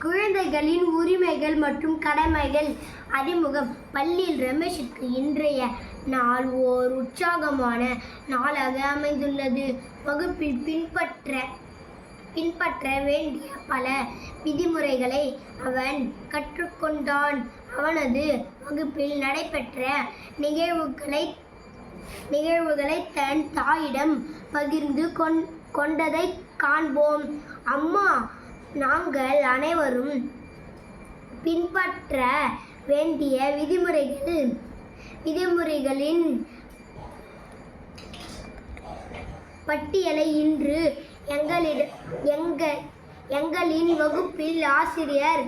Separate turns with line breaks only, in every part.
குழந்தைகளின் உரிமைகள் மற்றும் கடமைகள். அறிமுகம். பள்ளியில் ரமேஷுக்கு இன்றைய நாள் ஓர் உற்சாகமான நாளாக அமைந்துள்ளது. வகுப்பில் பின்பற்ற பின்பற்ற வேண்டிய பல விதிமுறைகளை அவன் கற்றுக்கொண்டான். அவனது வகுப்பில் நடைபெற்ற நிகழ்வுகளை நிகழ்வுகளை தன் தாயிடம் பகிர்ந்து கொண் கொண்டதை காண்போம். அம்மா நாங்கள் அனைவரும் பின்பற்ற வேண்டிய விதிமுறைகள் விதிமுறைகளின் பட்டியலை இன்று எங்களிட எங்க எங்களின் வகுப்பில் ஆசிரியர்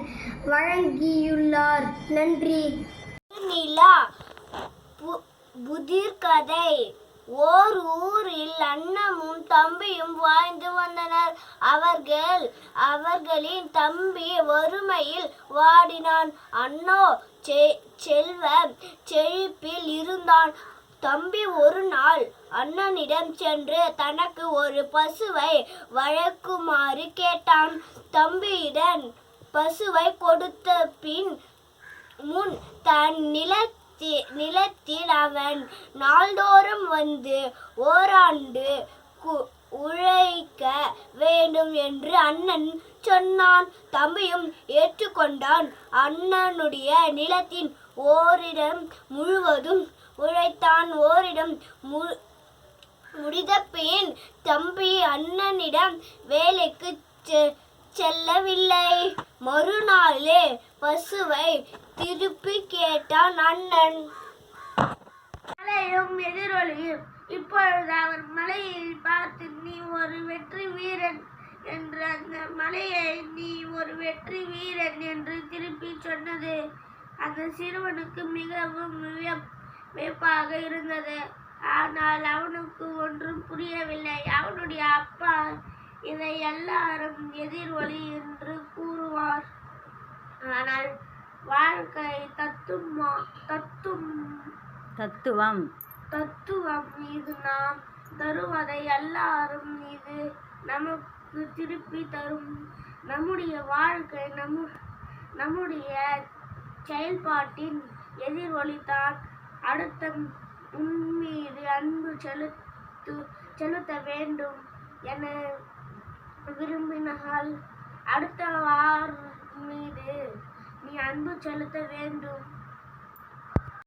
வழங்கியுள்ளார். நன்றி.
நிலா பு- புதிர்கதை ஓர் ஊரில் அண்ணமும் தம்பியும் வாழ்ந்து வந்தனர். அவர்கள் அவர்களின் தம்பி வறுமையில் வாடினான். அண்ணோ செ- செல்வ செழிப்பில் இருந்தான். தம்பி ஒரு நாள் அண்ணனிடம் சென்று தனக்கு ஒரு பசுவை வழக்குமாறு கேட்டான். தம்பியிடம் பசுவை கொடுத்த பின் முன் தன் நில நிலத்தில் அவன் நாள்தோறும் வந்து ஓராண்டு கு- உழைக்க வேண்டும் என்று அண்ணன் சொன்னான். தம்பியும் ஏற்றுக்கொண்டான். அண்ணனுடைய நிலத்தின் ஓரிடம் முழுவதும் உழைத்தான். ஓரிடம் மு முடிந்த பின் தம்பி அண்ணனிடம் வேலைக்கு செ- செல்லவில்லை. மறுநாளே பசுவை திருப்பி கேட்டான் அண்ணன்.
மலையும் எதிரொலியும். இப்பொழுது அவர் மலையை பார்த்து நீ ஒரு வெற்றி வீரன் என்று அந்த மலையை நீ ஒரு வெற்றி வீரன் என்று திருப்பி சொன்னது அந்த சிறுவனுக்கு மிகவும் வியப்- வியப்பாக இருந்தது. ஆனால் அவனுக்கு ஒன்றும் புரியவில்லை. அவனுடைய அப்பா இதை எல்லாரும் எதிரொலி என்று கூறுவார். ஆனால் வாழ்க்கை தத்துவமா தத்துவம்
தத்துவம்.
தத்துவம் இது நாம் தருவதை எல்லாரும் இது நமக்கு திருப்பி தரும். நம்முடைய வாழ்க்கை நம் நம்முடைய செயல்பாட்டின் எதிரொலித்தான் அடுத்த உன் மீது அன்பு செலுத்து செலுத்த வேண்டும் என விரும்பினால் அடுத்த வார் மீது நீ அன்பு செலுத்த வேண்டும்.